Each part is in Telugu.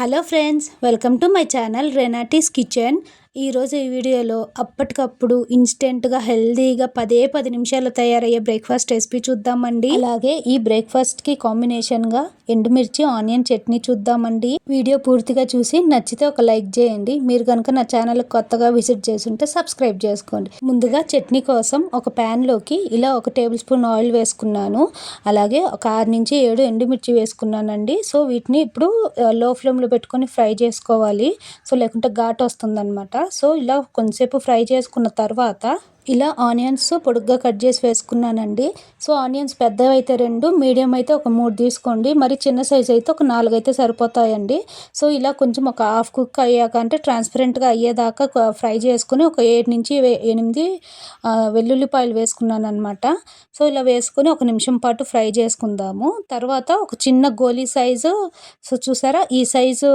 hello friends welcome to my channel Renati's kitchen ఈరోజు ఈ వీడియోలో అప్పటికప్పుడు ఇన్స్టెంట్గా హెల్దీగా పదే పది నిమిషాలు తయారయ్యే బ్రేక్ఫాస్ట్ రెసిపీ చూద్దామండి. అలాగే ఈ బ్రేక్ఫాస్ట్కి కాంబినేషన్గా ఎండుమిర్చి ఆనియన్ చట్నీ చూద్దామండి. వీడియో పూర్తిగా చూసి నచ్చితే ఒక లైక్ చేయండి. మీరు కనుక నా ఛానల్ కొత్తగా విజిట్ చేస్తుంటే సబ్స్క్రైబ్ చేసుకోండి. ముందుగా చట్నీ కోసం ఒక ప్యాన్లోకి ఇలా ఒక టేబుల్ స్పూన్ ఆయిల్ వేసుకున్నాను. అలాగే ఒక ఆరు నుంచి ఏడు ఎండుమిర్చి వేసుకున్నానండి. సో వీటిని ఇప్పుడు లో ఫ్లేమ్లో పెట్టుకొని ఫ్రై చేసుకోవాలి. సో లేకుంటే ఘాట్ వస్తుందన్నమాట. సో ఇలా కొంచెంసేపు ఫ్రై చేసుకున్న తర్వాత ఇలా ఆనియన్స్ పొడుగ్గా కట్ చేసి వేసుకున్నానండి. సో ఆనియన్స్ పెద్దవి అయితే రెండు మీడియం అయితే ఒక మూడు తీసుకోండి. మరి చిన్న సైజ్ అయితే ఒక నాలుగు అయితే సరిపోతాయండి. సో ఇలా కొంచెం ఒక హాఫ్ కుక్ అయ్యాక అంటే ట్రాన్స్పరెంట్గా అయ్యేదాకా ఫ్రై చేసుకుని ఒక ఏడు నుంచి ఎనిమిది వెల్లుల్లిపాయలు వేసుకున్నాను అనమాట సో ఇలా వేసుకొని ఒక నిమిషం పాటు ఫ్రై చేసుకుందాము. తర్వాత ఒక చిన్న గోలీ సైజు సో చూసారా? ఈ సైజు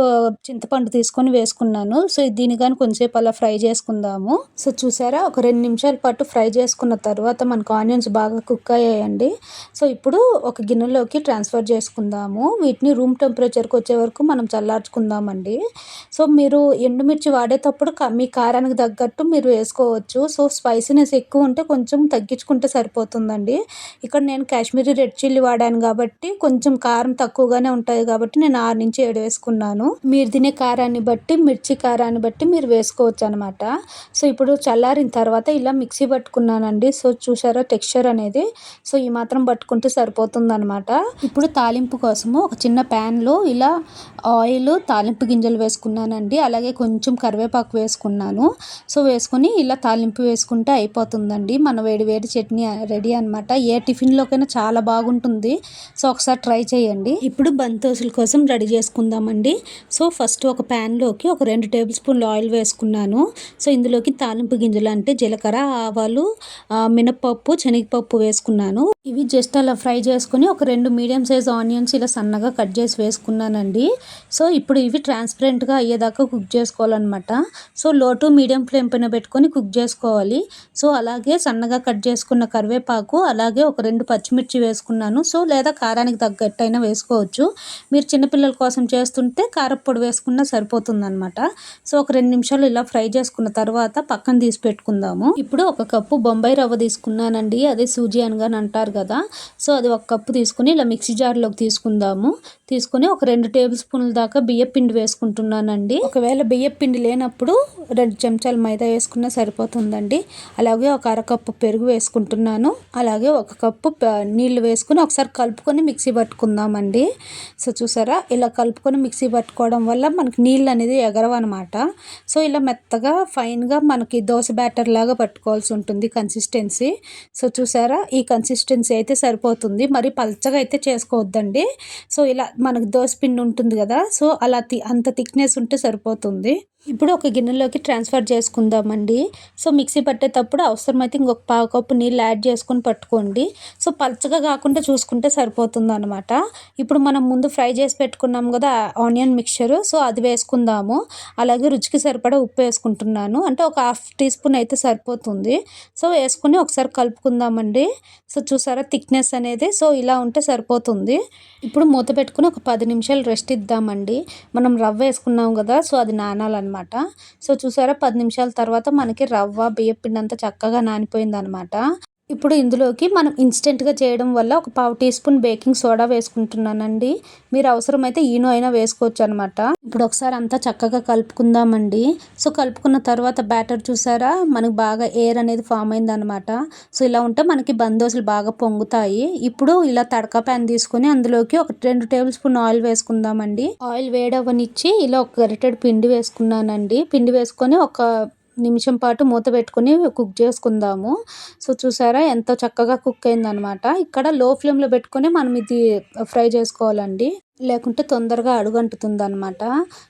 చింతపండు తీసుకొని వేసుకున్నాను. సో దీని కానీ కొంచెంసేపు అలా ఫ్రై చేసుకుందాము. సో చూసారా? ఒక రెండు నిమిషాలు పాటు ఫ్రై చేసుకున్న తర్వాత మనకు ఆనియన్స్ బాగా కుక్ అయ్యాయండి. సో ఇప్పుడు ఒక గిన్నెలోకి ట్రాన్స్ఫర్ చేసుకుందాము. వీటిని రూమ్ టెంపరేచర్కి వచ్చే వరకు మనం చల్లార్చుకుందామండి. సో మీరు ఎండుమిర్చి వాడేటప్పుడు మీ కారానికి తగ్గట్టు మీరు వేసుకోవచ్చు. సో స్పైసీనెస్ ఎక్కువ ఉంటే కొంచెం తగ్గించుకుంటే సరిపోతుందండి. ఇక్కడ నేను కాశ్మీరీ రెడ్ చిల్లీ వాడాను కాబట్టి కొంచెం కారం తక్కువగానే ఉంటుంది కాబట్టి నేను ఆరు నుంచి ఏడు వేసుకున్నాను. మీరు తినే కారాన్ని బట్టి మిర్చి కారాన్ని బట్టి మీరు వేసుకోవచ్చు అనమాట సో ఇప్పుడు చల్లారిన తర్వాత ఇలా మిక్సీ పట్టుకున్నానండి. సో చూసారా టెక్స్చర్ అనేది? సో ఈ మాత్రం పట్టుకుంటే సరిపోతుంది అనమాట ఇప్పుడు తాలింపు కోసము ఒక చిన్న ప్యాన్లో ఇలా ఆయిల్ తాలింపు గింజలు వేసుకున్నానండి. అలాగే కొంచెం కరివేపాకు వేసుకున్నాను. సో వేసుకొని ఇలా తాలింపు వేసుకుంటే అయిపోతుందండి. మన వేడి వేడి చట్నీ రెడీ అనమాట ఏ టిఫిన్లోకైనా చాలా బాగుంటుంది. సో ఒకసారి ట్రై చేయండి. ఇప్పుడు బంతోసుల కోసం రెడీ చేసుకుందామండి. సో ఫస్ట్ ఒక ప్యాన్లోకి ఒక రెండు టేబుల్ స్పూన్లు ఆయిల్ వేసుకున్నాను. సో ఇందులోకి తాలింపు గింజలు అంటే జీలకర్ర ఆవాలు మినపప్పు శనగపప్పు వేసుకున్నాను. ఇవి జస్ట్ అలా ఫ్రై చేసుకుని ఒక రెండు మీడియం సైజ్ ఆనియన్స్ ఇలా సన్నగా కట్ చేసి వేసుకున్నానండి. సో ఇప్పుడు ఇవి ట్రాన్స్పరెంట్గా అయ్యేదాకా కుక్ చేసుకోవాలన్నమాట. సో లో టు మీడియం ఫ్లేమ్ పైన పెట్టుకొని కుక్ చేసుకోవాలి. సో అలాగే సన్నగా కట్ చేసుకున్న కరివేపాకు అలాగే ఒక రెండు పచ్చిమిర్చి వేసుకున్నాను. సో లేదా కారానికి తగ్గట్టు అయినా వేసుకోవచ్చు. మీరు చిన్నపిల్లల కోసం చేస్తుంటే కారప్పొడి వేసుకున్నా సరిపోతుందన్నమాట. సో ఒక రెండు నిమిషాలు ఇలా ఫ్రై చేసుకున్న తర్వాత పక్కన తీసి పెట్టుకుందాము. ఇప్పుడు ఒక కప్పు బొంబాయి రవ్వ తీసుకున్నానండి. అదే సూజీ అనగాని అంటారు కదా. సో అది ఒక కప్పు తీసుకుని ఇలా మిక్సీ జార్లోకి తీసుకుందాము. తీసుకుని ఒక రెండు టేబుల్ స్పూన్ల దాకా బియ్యం పిండి వేసుకుంటున్నానండి. ఒకవేళ బియ్యం పిండి లేనప్పుడు రెండు చెంచాలు మైదా వేసుకున్నా సరిపోతుందండి. అలాగే ఒక అరకప్పు పెరుగు వేసుకుంటున్నాను. అలాగే ఒక కప్పు నీళ్ళు వేసుకుని ఒకసారి కలుపుకొని మిక్సీ పట్టుకుందామండి. సో చూసారా? ఇలా కలుపుకొని మిక్సీ పట్టుకోవడం వల్ల మనకి నీళ్ళు అనేది ఎగరవన్నమాట. సో ఇలా మెత్తగా ఫైన్గా మనకి దోశ బ్యాటర్ లాగా పట్టుకోవాల్సి ఉంటుంది కన్సిస్టెన్సీ సో చూసారా ఈ కన్సిస్టెన్సీ అయితే సరిపోతుంది. మరి పల్చగా అయితే చేసుకోవద్దండి. సో ఇలా మనకు దోశ పిండి ఉంటుంది కదా సో అలా అంత థిక్నెస్ ఉంటే సరిపోతుంది. ఇప్పుడు ఒక గిన్నెలోకి ట్రాన్స్ఫర్ చేసుకుందామండి. సో మిక్సీ పట్టేటప్పుడు అవసరమైతే ఇంకొక పావు కప్పు నీళ్ళు యాడ్ చేసుకొని పట్టుకోండి. సో పల్చగా కాకుండా చూసుకుంటే సరిపోతుంది అనమాట ఇప్పుడు మనం ముందు ఫ్రై చేసి పెట్టుకున్నాం కదా ఆనియన్ మిక్చర్. సో అది వేసుకుందాము. అలాగే రుచికి సరిపడా ఉప్పు వేసుకుంటున్నాను. అంటే ఒక హాఫ్ టీ స్పూన్ అయితే సరిపోతుంది. సో వేసుకుని ఒకసారి కలుపుకుందామండి. సో చూసారా థిక్నెస్ అనేది? సో ఇలా ఉంటే సరిపోతుంది. ఇప్పుడు మూత పెట్టుకుని ఒక పది నిమిషాలు రెస్ట్ ఇద్దామండి. మనం రవ్వ వేసుకున్నాం కదా సో అది నానాలన్నమాట. సో చూసారా పది నిమిషాల తర్వాత మనకి రవ్వ బియ్యపిండి అంతా చక్కగా నానిపోయింది అనమాట ఇప్పుడు ఇందులోకి మనం ఇన్స్టెంట్గా చేయడం వల్ల ఒక పావు టీ స్పూన్ బేకింగ్ సోడా వేసుకుంటున్నానండి. మీరు అవసరమైతే ఈనో అయినా వేసుకోవచ్చు అనమాట ఇప్పుడు ఒకసారి అంతా చక్కగా కలుపుకుందామండి. సో కలుపుకున్న తర్వాత బ్యాటర్ చూసారా? మనకు బాగా ఎయిర్ అనేది ఫామ్ అయింది అనమాట సో ఇలా ఉంటే మనకి బందోసులు బాగా పొంగుతాయి. ఇప్పుడు ఇలా తడక ప్యాన్ తీసుకుని అందులోకి ఒక రెండు టేబుల్ స్పూన్ ఆయిల్ వేసుకుందామండి. ఆయిల్ వేడవనిచ్చి ఇలా ఒక గరిటెడు పిండి వేసుకున్నానండి. పిండి వేసుకొని ఒక నిమిషం పాటు మూత పెట్టుకుని కుక్ చేసుకుందాము. సో చూసారా? ఎంతో చక్కగా కుక్ అయిందనమాట ఇక్కడ లో ఫ్లేమ్లో పెట్టుకొని మనం ఇది ఫ్రై చేసుకోవాలండి. లేకుంటే తొందరగా అడుగంటుతుంది అనమాట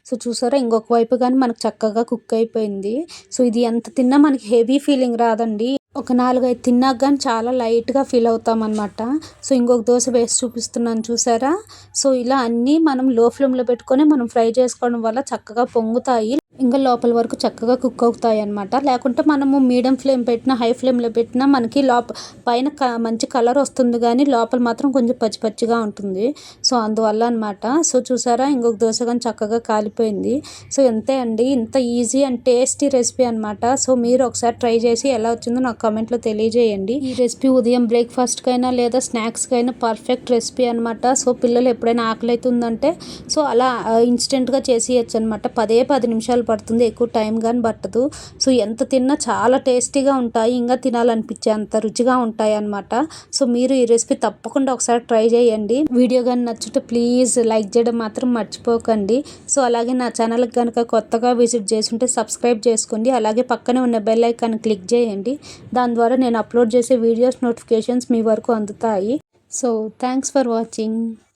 సో చూసారా? ఇంకొక వైపు కానీ మనకు చక్కగా కుక్ అయిపోయింది. సో ఇది ఎంత తిన్నా మనకి హెవీ ఫీలింగ్ రాదండి. ఒక నాలుగైదు తిన్నాక కానీ చాలా లైట్గా ఫీల్ అవుతాం అనమాట సో ఇంకొక దోశ వేసి చూపిస్తున్నాను చూసారా? సో ఇలా అన్నీ మనం లో ఫ్లేమ్లో పెట్టుకొని మనం ఫ్రై చేసుకోవడం వల్ల చక్కగా పొంగుతాయి. ఇంకా లోపల వరకు చక్కగా కుక్ అవుతాయి అనమాట లేకుంటే మనము మీడియం ఫ్లేమ్ పెట్టినా హై ఫ్లేమ్లో పెట్టినా మనకి లోప పైన క మంచి కలర్ వస్తుంది కానీ లోపల మాత్రం కొంచెం పచ్చి పచ్చిగా ఉంటుంది. సో అందువల్ల అనమాట సో చూసారా? ఇంకొక దోశ కానీ చక్కగా కాలిపోయింది. సో ఇంతే అండి? ఇంత ఈజీ అండ్ టేస్టీ రెసిపీ అనమాట సో మీరు ఒకసారి ట్రై చేసి ఎలా వచ్చిందో నాకు కామెంట్లో తెలియజేయండి. ఈ రెసిపీ ఉదయం బ్రేక్ఫాస్ట్కైనా లేదా స్నాక్స్కైనా పర్ఫెక్ట్ రెసిపీ అనమాట సో పిల్లలు ఎప్పుడైనా ఆకలి అవుతుందంటే సో అలా ఇన్స్టెంట్గా చేసేయచ్చు అనమాట పదే పది నిమిషాలు పడుతుంది ఎక్కువ టైం కానీ పట్టదు. సో ఎంత తిన్నా చాలా టేస్టీగా ఉంటాయి ఇంకా తినాలనిపించే అంత రుచిగా ఉంటాయి అనమాట సో మీరు ఈ రెసిపీ తప్పకుండా ఒకసారి ట్రై చేయండి. వీడియో కానీ నచ్చితే ప్లీజ్ లైక్ చేయడం మాత్రం మర్చిపోకండి. సో అలాగే నా ఛానల్కి కనుక కొత్తగా విజిట్ చేస్తుంటే సబ్స్క్రైబ్ చేసుకోండి. అలాగే పక్కనే ఉన్న బెల్ ఐకాన్ క్లిక్ చేయండి. దాని ద్వారా నేను అప్లోడ్ చేసే వీడియోస్ నోటిఫికేషన్స్ మీ వరకు అందుతాయి. So thanks for watching.